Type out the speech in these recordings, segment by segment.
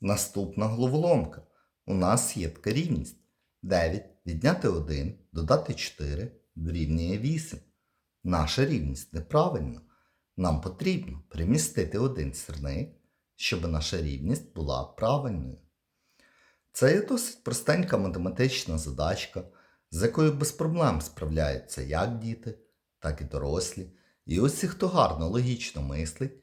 Наступна головоломка. У нас є така рівність. 9 відняти 1, додати 4 дорівнює 8. Наша рівність неправильна. Нам потрібно перемістити один сірник, щоб наша рівність була правильною. Це є досить простенька математична задачка, з якою без проблем справляються як діти, так і дорослі. І усі, хто гарно логічно мислить,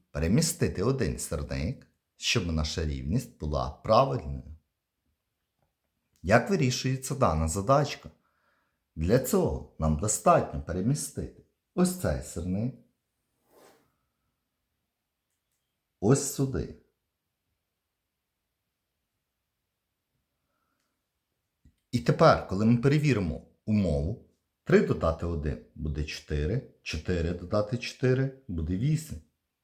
перемістити один сірник, щоб наша рівність була правильною. Як вирішується дана задачка? Для цього нам достатньо перемістити ось цей сирник, ось сюди. І тепер, коли ми перевіримо умову, 3 додати 1 буде 4, 4 додати 4 буде 8.